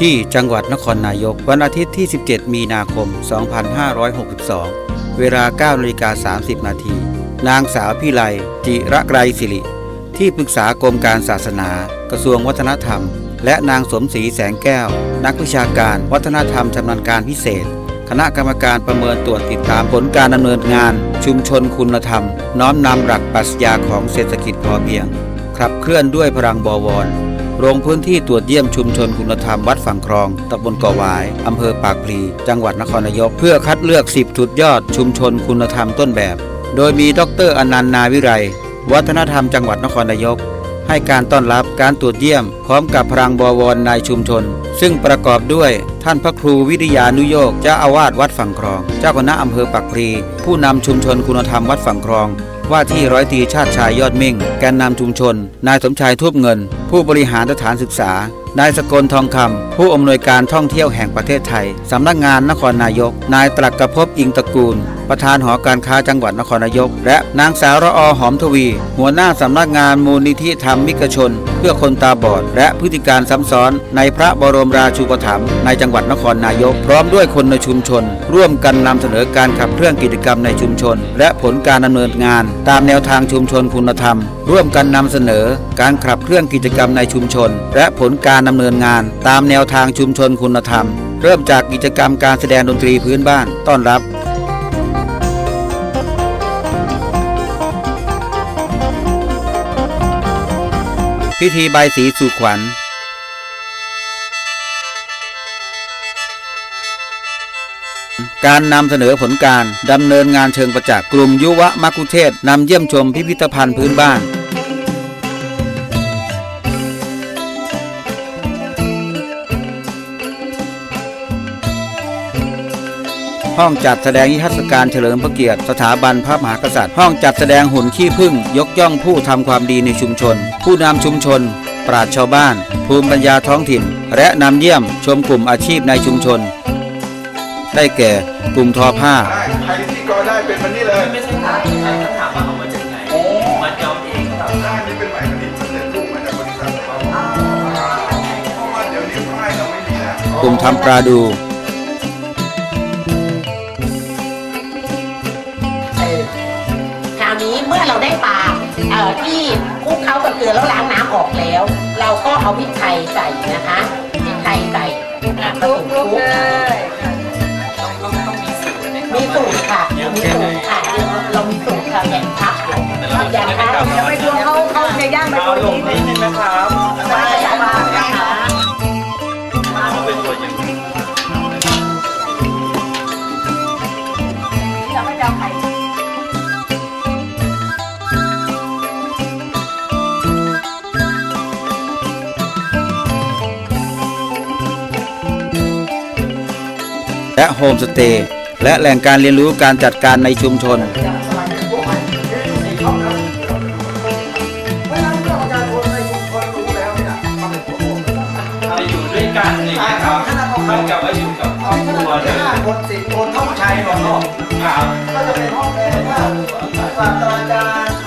ที่จังหวัดนครนายก วันอาทิตย์ที่ 17 มีนาคม 2562 เวลา9นาฬิกา30 นาที นางสาวพิไลจิระไกรศิริ ที่ปรึกษากรมการศาสนา กระทรวงวัฒนธรรม และนางสมศรีแสงแก้ว นักวิชาการวัฒนธรรมชำนาญการพิเศษ คณะกรรมการประเมินตรวจติดตามผลการดำเนินงาน ชุมชนคุณธรรม น้อมนำหลักปรัชญาของเศรษฐกิจพอเพียงขับเคลื่อนด้วยพลังบวร ลงพื้นที่ตรวจเยี่ยมชุมชนคุณธรรมวัดฝั่งครองตำบลเกาะหวายอำเภอปากพลีจังหวัดนครนายก เพื่อคัดเลือก 10สุดยอดชุมชนคุณธรรมต้นแบบ โดยมีดรอนันต์นาวิไร วัฒนธรรมจังหวัดนครนายก ให้การต้อนรับการตรวจเยี่ยม พร้อมกับพลังบวรในชุมชน ซึ่งประกอบด้วยท่านพระครูวิทยานุโยกเจ้าอาวาสวัดฝั่งครอง เจ้าคณะอำเภอปากพลีผู้นำชุมชนคุณธรรมวัดฝั่งครอง ว่าที่ร้อยตรีชาติชายยอดมิ่ง แกนนำชุมชน นายสมชายทุบเงิน ผู้บริหารสถานศึกษา นายสกลทองคำผู้อำนวยการท่องเที่ยวแห่งประเทศไทยสำนักงานนครนายก นายตรักกระพบอิงตระกูลประธานหอการค้าจังหวัดนครนายก และนางสาวระอหอมทวี หัวหน้าสำนักงานมูลนิธิธรรมมิกชน เพื่อคนตาบอด และพฤติการซ้ำซ้อน ในพระบรมราชูปถัมภ์ในจังหวัดนครนายก พร้อมด้วยคนในชุมชน ร่วมกันนำเสนอการขับเคลื่อนกิจกรรมในชุมชน และผลการดำเนินงาน ตามแนวทางชุมชนคุณธรรม ร่วมกันนำเสนอ การขับเคลื่อนกิจกรรมในชุมชน และผลการดำเนินงาน ตามแนวทางชุมชนคุณธรรม เริ่มจากกิจกรรมการแสดงดนตรีพื้นบ้านต้อนรับ พิธีใบสีสู่ขวัญ การนำเสนอผลการดำเนินงานเชิงประจักษ์กลุ่มยุวมักคุเทศนำเยี่ยมชมพิพิธภัณฑ์พื้นบ้าน ห้องจัดแสดงนิทรรศการเฉลิมพระเกียรติ สถาบันพระมหากษัตริย์ ห้องจัดแสดงหุ่นขี้ผึ้งยกย่องผู้ทำความดีในชุมชน ผู้นำชุมชน ปราชญ์ชาวบ้าน ภูมิปัญญาท้องถิ่น และนำเยี่ยมชมกลุ่มอาชีพในชุมชน ได้แก่กลุ่มทอผ้าใครที่กอได้เป็นมันนี่เลยไม่ใช่ถามต้องถามว่าเอามาจากไหนมันยอมเองครับได้นี่เป็นหม่ผลิตสำเร็จรูปมาจากบริษัทเขาเพราะว่าเป้ายเรากลุ่มทำปลาดู อ่อที่คลุกเคล้ากับเกลือแล้วล้างน้ำออกแล้ว เราก็เอาพริกไทยใส่นะคะพริกไทยใส่อะผสมคลุกต้องต้องต้องมีสูตรไหมครับมีสูตรค่ะเยอะมีแค่สูไหนตรค่ะ เรามีสูตรค่ะแบ่งพักค่ะแต่เราอย่างไม่พักกลับเดี๋ยวมาไปดูเขาเขาจะย่างไปเอาตรงลงนี้นิดนึงนะครับไปสบ และโฮมสเตย์และแหล่งการเรียนรู้การจัดการในชุมชนเอาอยู่ด้วยกันเลยนะครับเท่ากับว่าอยู่กับครอบครัวเลย คนสิบคนต้องใช้ก่อนเนาะครับก็จะเป็นห้องแอร์ว่าศาสตราจารย์อาจารย์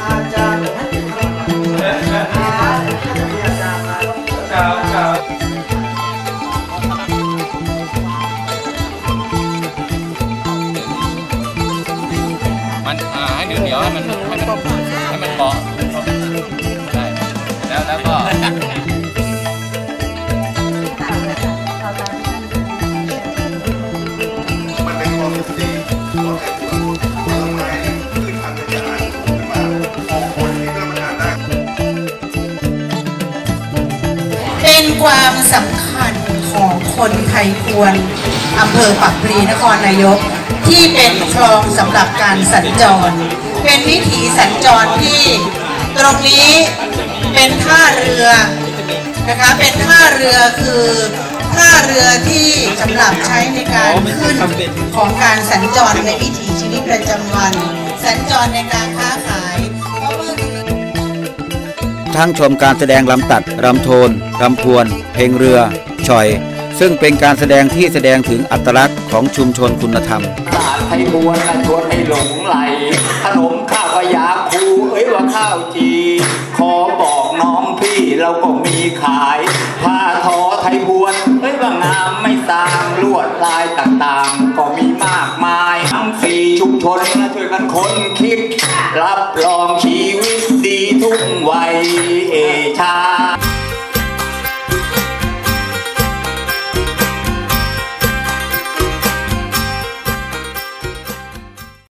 ให้เหนียวๆให้มันให้มันให้มันเบาใช่แล้วแล้วก็เป็นความสำคัญของคนไทยควรอำเภอปักพลีนครนายก ที่เป็นคลองสำหรับการสัญจร เป็นวิถีสัญจรที่ตรงนี้เป็นท่าเรือนะคะเป็นท่าเรือคือท่าเรือที่สำหรับใช้ในการขึ้นของการสัญจรในวิถีชีวิตประจำวัน สัญจรในการค้าขายทั้งชมการแสดงลำตัดรำโทนรำพวน เพลงเรือชอย ซึ่งเป็นการแสดงที่แสดงถึงอัตลักษณ์ของชุมชนคุณธรรมศาสตร์ไทยมวลชวนให้หลงไหลขนมข้าวกยาคูเอ้ยว่าข้าวจีขอบอกน้องพี่เราก็มีขายผ้าทอไทยบวนเอ้ยว่างามไม่สร้างลวดลายต่างๆ ก็มีมากมายทั้งสี่ชุมชนนะช่วยกันค้นคิด รับรองชีวิตดีทุกวัยเอชา